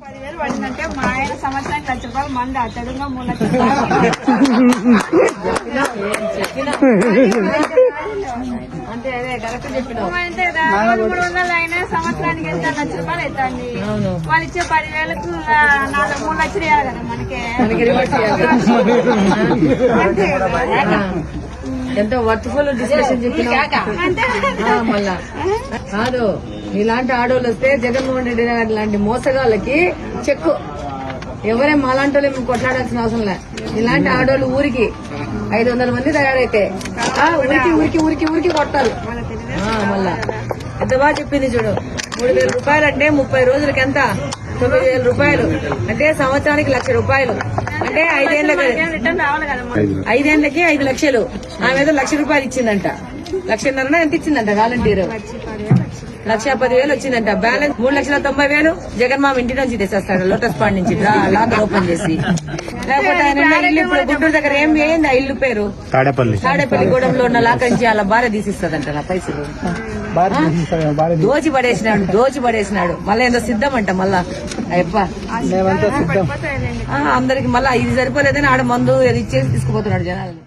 పదివేలు పడిందంటే మా ఆయన సంవత్సరానికి లక్ష రూపాయలు మంద మూడు లక్షలు అంతే అదే కరెక్ట్ చెప్పినావు. అంటే రోజు మూడు వందలు అయినా సంవత్సరానికి ఎంత లక్ష రూపాయలు అవుతుంది? అవును. వాళ్ళు ఇచ్చే పదివేలకు నాలుగు మూడు లక్షలు ఇవ్వాలి కదా మనకి. ఎంతో వర్త్ఫుల్ డిస్కషన్ ఆ, మళ్ళా. కాదు. ఇలాంటి ఆడోళ్ళు వస్తే జగన్మోహన్ రెడ్డి గారి లాంటి మోసగాళ్ళకి చెక్కు. ఎవరే మాలాంటి వాళ్ళు మేము కొట్లాడాల్సిన అవసరం లే. ఇలాంటి ఆడోళ్ళు ఊరికి ఐదు వందల మంది తయారైతే. ఊరికి ఊరికి ఊరికి ఊరికి కొట్టాలి మళ్ళా. ఎంత బాగా చెప్పింది చూడు. మూడు వేల రూపాయలు అంటే ముప్పై రోజులకి ఎంత? తొమ్మిది వేల రూపాయలు. అంటే సంవత్సరానికి లక్ష రూపాయలు. అంటే ఐదేళ్ళకి ఐదేళ్ళకి ఐదు లక్షలు. ఆమె ఏదో లక్ష రూపాయలు ఇచ్చిందంట. లక్షన్నర ఎంత ఇచ్చిందంట వాలంటీర్? లక్ష పదివేలు వచ్చిందంట. బ్యాలెన్స్ మూడు లక్షల తొంభై వేలు జగన్ మామ ఇంటి నుంచి తెచ్చేస్తాడు లోటస్ పాండ్ నుంచి. లాకర్ ఓపెన్ చేసి. లేకపోతే ఆయన ఉన్న ఇల్లు ఇప్పుడు గుంటూరు దగ్గర ఏం ఏంది ఆ ఇల్లు పేరు? తాడేపల్లి. తాడేపల్లి. గూడెంలో ఉన్న లాకర్ నుంచి అలా భార్య తీసిస్తదంట నా పైసలు. దోచి పడేసినాడు దోచి పడేసినాడు. మళ్ళీ ఏదో సిద్ధం అంట మళ్ళా. అయ్యప్ప. అందరికి మళ్ళా ఇది సరిపోలేదని ఆడ మందు అది ఇచ్చేసి తీసుకుపోతున్నాడు జనాలు.